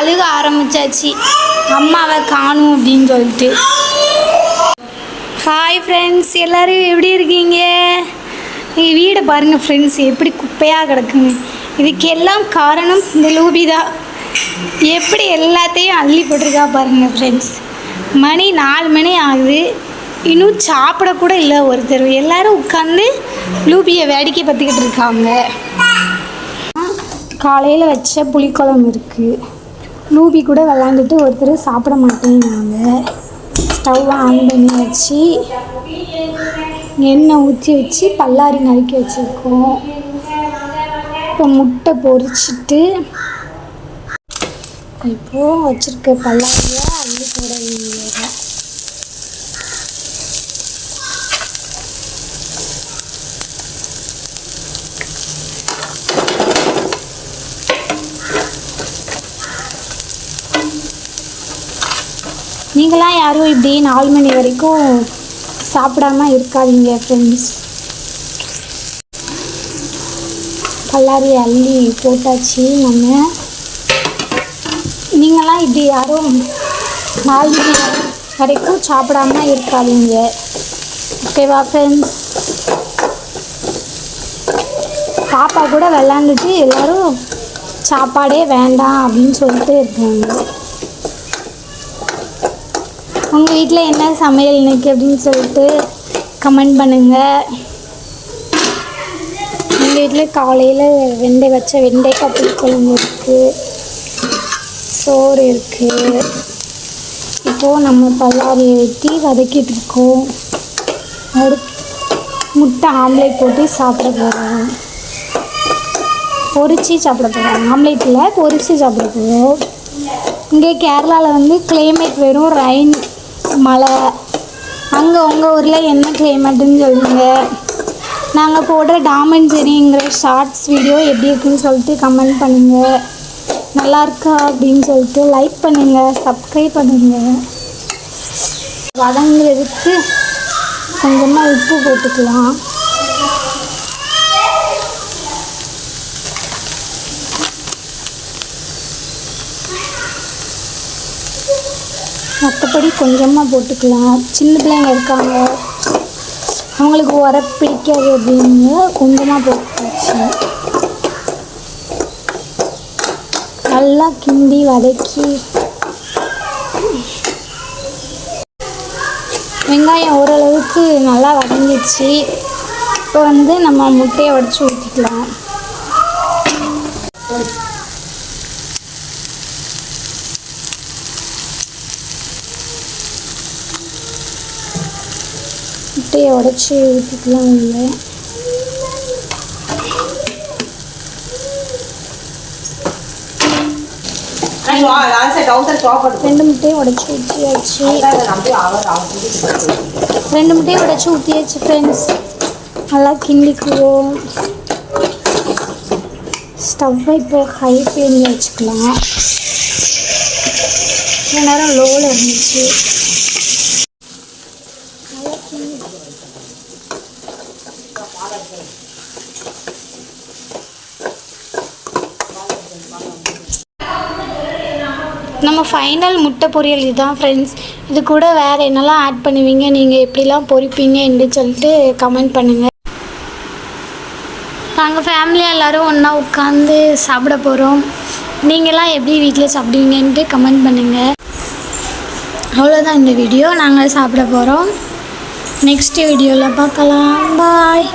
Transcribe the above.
அழுக ஆரம்பிச்சாச்சு. அம்மாவை காணும் அப்படின்னு சொல்லிட்டு. ஹாய் ஃப்ரெண்ட்ஸ் எல்லோரும் எப்படி இருக்கீங்க? எங்கள் வீடை பாருங்கள் ஃப்ரெண்ட்ஸ் எப்படி குப்பையாக கிடக்குங்க இதுக்கெல்லாம் காரணம் இந்த லூபி தான். எப்படி எல்லாத்தையும் அள்ளி போட்டிருக்கா பாருங்கள் ஃப்ரெண்ட்ஸ் மணி நாலு மணி ஆகுது. இன்னும் சாப்பிட கூட இல்லை ஒருத்தர். எல்லாரும் உட்காந்து லூபியை வேடிக்கை பார்த்துக்கிட்டு இருக்காங்க. காலையில் வச்ச புளிக்குழம்பு இருக்குது லூபி கூட விளாண்டுட்டு ஒருத்தர் சாப்பிட மாட்டேங்கிறாங்க. ஸ்டவ் ஆன் பண்ணி வச்சு எண்ணெய் ஊற்றி வச்சு பல்லாரி நறுக்கி வச்சுருக்கோம். இப்போ முட்டை பொரிச்சிட்டு இப்போது வச்சுருக்க பல்லாரியை அள்ளி போட நீங்களாம் யாரும் இப்படி நாலு மணி வரைக்கும் சாப்பிடாம இருக்காதீங்க ஃப்ரெண்ட்ஸ் பல்லாரி அள்ளி போட்டாச்சு நம்ம. நீங்களாம் இப்படி யாரும் நாலு மணி வரைக்கும் சாப்பிடாம இருக்காதீங்க. ஓகேவா ஃப்ரெண்ட்ஸ் பாப்பா கூட விளாண்டுட்டு எல்லோரும் சாப்பாடே வேண்டாம் அப்படின்னு சொல்லிட்டு இருக்காங்க. உங்கள் வீட்டில் என்ன சமையல் இன்னைக்கு அப்படின்னு சொல்லிட்டு கமெண்ட் பண்ணுங்கள் எங்கள் வீட்டில் காலையில் வெண்டை வச்ச வெண்டைக்காய் புளிக்குழம்பு இருக்குது சோறு இருக்குது இப்போது நம்ம பல்லாரியை வெட்டி வதக்கிட்டு இருக்கோம். அடுத்து முட்டை ஆம்லேட் போட்டு சாப்பிட போகிறோம் பொரிச்சு சாப்பிட போகிறோம் ஆம்லேட்டில் பொரிச்சு சாப்பிட போகிறோம் இங்கே கேரளாவில் வந்து கிளைமேட் வெறும் ரைன் மழை. அங்கே உங்கள் ஊரில் என்ன கிளைமேட்டுன்னு சொல்லுங்க. நாங்கள் போடுற டாமன் ஜெரிங்கிற ஷார்ட்ஸ் வீடியோ எப்படி இருக்குன்னு சொல்லிட்டு கமெண்ட் பண்ணுங்கள் நல்லா இருக்கா அப்படின்னு சொல்லிட்டு லைக் பண்ணுங்கள் சப்ஸ்கிரைப் பண்ணுங்கள் வதங்கிறதுக்கு கொஞ்சமாக உப்பு போட்டுக்கலாம். மற்றபடி கொஞ்சமாக போட்டுக்கலாம். சின்ன பிள்ளைங்க இருக்காங்க. அவங்களுக்கு உர பிடிக்காது அப்படின்னு கொஞ்சமாக போட்டுச்சு. நல்லா கிண்டி வதக்கி. வெங்காயம் ஓரளவுக்கு நல்லா வதங்கிச்சு இப்போ வந்து நம்ம முட்டையை உடச்சி ஊற்றிக்கலாம் முட்டையை உடச்சி ஊற்றிக்கலாம் இல்லை ரெண்டு முட்டையை உடச்சி ஊற்றியாச்சு ரெண்டு முட்டையை உடச்சி ஊற்றியாச்சு ஃப்ரெண்ட்ஸ் நல்லா கிண்டிக்குவோம் ஸ்டவ்வை இப்போ ஹை ஃப்ளேமில் வச்சுக்கலாம். நேரம் லோவில் இருந்துச்சு நல்லா கிண்டி நம்ம ஃபைனல் முட்டை பொரியல் இதுதான் ஃப்ரெண்ட்ஸ் இது கூட வேறு என்னெல்லாம் ஆட் பண்ணுவீங்க? நீங்கள் எப்படிலாம் பொரிப்பீங்கன்னு சொல்லிட்டு கமெண்ட் பண்ணுங்கள் நாங்கள் ஃபேமிலியாக எல்லோரும் ஒன்றா உட்காந்து சாப்பிட போகிறோம் நீங்களாம் எப்படி வீட்டில் சாப்பிடுவீங்கன்ட்டு கமெண்ட் பண்ணுங்கள் அவ்வளோதான் இந்த வீடியோ நாங்கள் சாப்பிட போகிறோம் நெக்ஸ்ட் வீடியோவில் பார்க்கலாம். பாய்